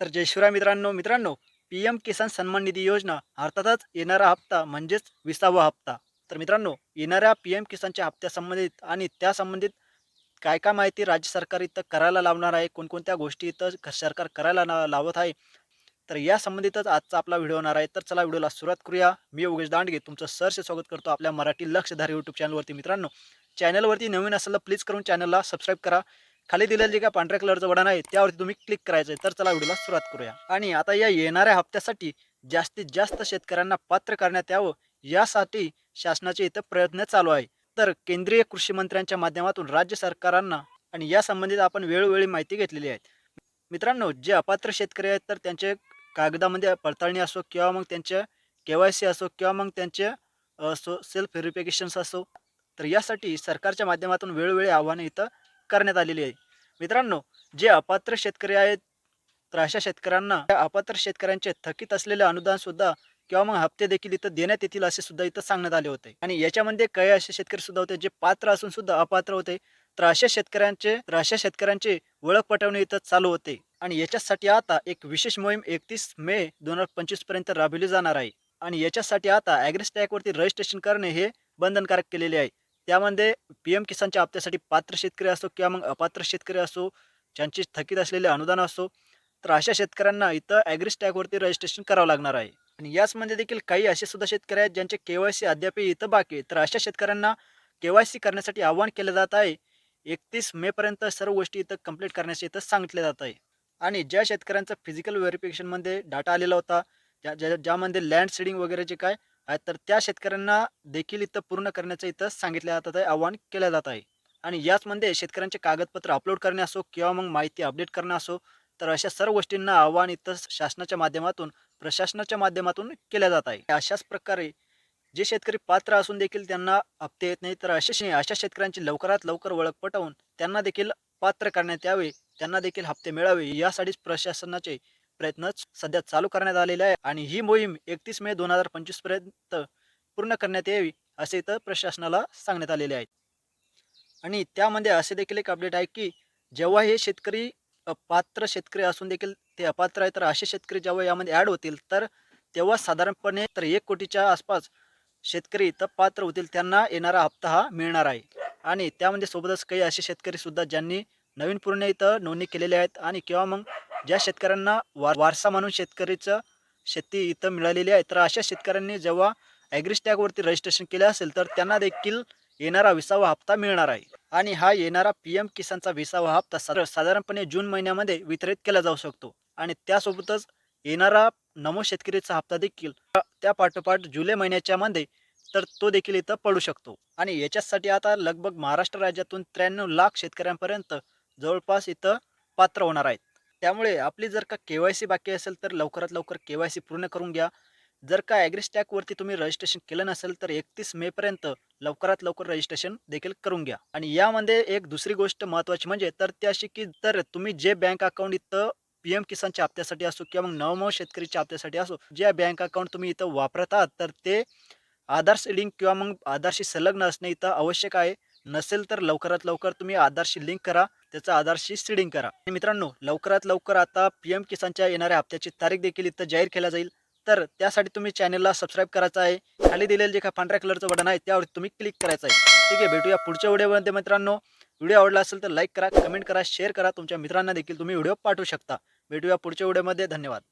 तर जय शिवराय मित्रांनो. मित्रांनो पी एम किसान सन्मान निधी योजना अर्थातच येणारा हप्ता म्हणजेच विसावा हप्ता. तर मित्रांनो येणाऱ्या पी एम किसानच्या हप्त्यासंबंधित आणि त्या संबंधित काय काय माहिती राज्य सरकार इथं करायला लावणार आहे कोणकोणत्या गोष्टी इथं सरकार करायला लावत आहे तर या संबंधितच आजचा आपला व्हिडिओ होणार आहे. तर चला व्हिडिओला सुरुवात करूया. मी योगेश दांडगे तुमचं सरसे स्वागत करतो आपल्या मराठी लक्षधारी यूट्यूब चॅनलवरती मित्रांनो चॅनलवरती नवीन असेल तर प्लीज करून चॅनलला सबस्क्राईब करा. खाली दिलेलं जे काय पांढऱ्या कलरचं बटन आहे त्यावरती तुम्ही क्लिक करायचं आहे. तर चला व्हिडिओला सुरुवात करूया. आणि आता या येणाऱ्या हप्त्यासाठी जास्तीत जास्त शेतकऱ्यांना पात्र करण्यात यावं यासाठी शासनाचे इथं प्रयत्न चालू आहे. तर केंद्रीय कृषी मंत्र्यांच्या माध्यमातून राज्य सरकारांना आणि या संबंधित आपण वेळोवेळी माहिती घेतलेली आहे. मित्रांनो जे अपात्र शेतकरी आहेत तर त्यांचे कागदामध्ये पडताळणी असो किंवा मग त्यांच्या के वाय सी असो किंवा मग त्यांचे असो सेल्फ व्हेरिफिकेशन्स असो तर यासाठी सरकारच्या माध्यमातून वेळोवेळी आव्हानं इथं करण्यात आलेली आहे. मित्रांनो जे अपात्र शेतकरी आहेत तर अशा शेतकऱ्यांना त्या अपात्र शेतकऱ्यांचे थकीत असलेले अनुदान सुद्धा किंवा मग हप्ते देखील इथं देण्यात येतील असे सुद्धा इथं सांगण्यात आले होते. आणि याच्यामध्ये काही असे शेतकरी सुद्धा होते जे पात्र असून सुद्धा अपात्र होते. तर अशा शेतकऱ्यांचे तर अशा शेतकऱ्यांचे ओळख पटवणे इथं चालू होते. आणि याच्यासाठी आता एक विशेष मोहीम एकतीस मे दोन हजार पंचवीसपर्यंत राबविली जाणार आहे. आणि याच्यासाठी आता ॲग्रिस्टॅकवरती रजिस्ट्रेशन करणे हे बंधनकारक केलेले आहे. त्यामध्ये पी एम किसानच्या हप्त्यासाठी पात्र शेतकरी असो किंवा मग अपात्र शेतकरी असो ज्यांची थकीत असलेले अनुदान असो तर अशा शेतकऱ्यांना इथं ॲग्रिस्टॅगवरती रजिस्ट्रेशन करावं लागणार आहे. आणि याचमध्ये देखील काही असे सुद्धा शेतकरी आहेत ज्यांचे के वाय सी अद्याप इथं बाकी आहे. तर अशा शेतकऱ्यांना के वाय सी करण्यासाठी आवाहन केलं जात आहे. एकतीस मेपर्यंत सर्व गोष्टी इथं कंप्लीट करण्याचे इथं सांगितले जात आहे. आणि ज्या शेतकऱ्यांचा फिजिकल व्हेरिफिकेशनमध्ये डाटा आलेला होता ज्या ज्या ज्यामध्ये लँड सीडिंग वगैरे जे काय तर त्या शेतकऱ्यांना देखील इथं पूर्ण करण्याचं इथं सांगितलं जात आहे आवाहन केलं जात आहे. आणि याचमध्ये शेतकऱ्यांचे कागदपत्र अपलोड करणे असो किंवा मग माहिती अपडेट करणं असो तर अशा सर्व गोष्टींना आव्हान इथं शासनाच्या माध्यमातून प्रशासनाच्या माध्यमातून केल्या जात आहे. अशाच प्रकारे जे शेतकरी पात्र असून देखील त्यांना हप्ते येत नाही तर अशा अशा शेतकऱ्यांची लवकरात लवकर ओळख पटवून त्यांना देखील पात्र करण्यात यावे त्यांना देखील हप्ते मिळावे यासाठीच प्रशासनाचे प्रयत्न सध्या चालू करण्यात आलेला आहे आणि ही मोहीम एकतीस मे दोन हजार पंचवीसपर्यंत पूर्ण करण्यात यावी असे इथं प्रशासनाला सांगण्यात आलेले आहे. आणि त्यामध्ये असे देखील एक अपडेट आहे की जेव्हा हे शेतकरी पात्र शेतकरी असून देखील ते अपात्र आहे तर असे शेतकरी जेव्हा यामध्ये ॲड होतील तर तेव्हा साधारणपणे तर एक कोटीच्या आसपास शेतकरी इथं पात्र होतील त्यांना येणारा हप्ता हा मिळणार आहे. आणि त्यामध्ये सोबतच काही असे शेतकरी सुद्धा ज्यांनी नवीन पूर्ण इथं नोंदणी केलेली आहेत आणि किंवा मग ज्या शेतकऱ्यांना वार वारसा म्हणून शेतकरीचं शेती इथं मिळालेली आहे तर अशा शेतकऱ्यांनी जेव्हा ॲग्रिस्टॅगवरती रजिस्ट्रेशन केले असेल तर त्यांना देखील येणारा विसावा हप्ता मिळणार आहे. आणि हा येणारा पी एम किसानचा विसावा हप्ता साधार साधारणपणे जून महिन्यामध्ये वितरित केला जाऊ शकतो. आणि त्यासोबतच येणारा नमो शेतकरीचा हप्ता देखील त्या पाठोपाठ जुलै महिन्याच्या मध्ये तर तो देखील इथं पडू शकतो. आणि याच्यासाठी आता लगभग महाराष्ट्र राज्यातून त्र्याण्णव लाख शेतकऱ्यांपर्यंत जवळपास इथं पात्र होणार आहेत. त्यामुळे आपली जर का के वाय सी बाकी असेल तर लवकरात लवकर के वाय सी पूर्ण करून घ्या. जर का ॲग्रिस्टॅकवरती तुम्ही रजिस्ट्रेशन केलं नसेल तर एकतीस मेपर्यंत लवकरात लवकर रजिस्ट्रेशन देखील करून घ्या. आणि यामध्ये एक दुसरी गोष्ट महत्त्वाची म्हणजे तर ती अशी की तर तुम्ही जे बँक अकाउंट इथं पी एम किसानच्या हप्त्यासाठी असो किंवा मग नवमव शेतकरीच्या हप्त्यासाठी असो ज्या बँक अकाउंट तुम्ही इथं वापरत आहात तर ते आधारशी लिंक किंवा मग आधारशी संलग्न असणे इथं आवश्यक आहे. नसेल तर लवकरात लवकर तुम्ही आधारशी लिंक करा. त्याचं आधारशी सीडिंग करा. आणि मित्रांनो लवकरात लवकर आता पी एम किसानच्या येणाऱ्या हप्त्याची तारीख देखील इथं जाहीर केल्या जाईल. तर त्यासाठी तुम्ही चॅनलला सबस्क्राईब करायचं आहे. खाली दिलेलं जे काय पांढऱ्या कलरचं बटन आहे त्यावर तुम्ही क्लिक करायचं आहे. ठीक आहे भेटूया पुढच्या व्हिडिओमध्ये मित्रांनो. व्हिडिओ आवडला असेल तर लाईक करा कमेंट करा शेअर करा. तुमच्या मित्रांना देखील तुम्ही व्हिडिओ पाठवू शकता. भेटूया पुढच्या व्हिडिओमध्ये. धन्यवाद.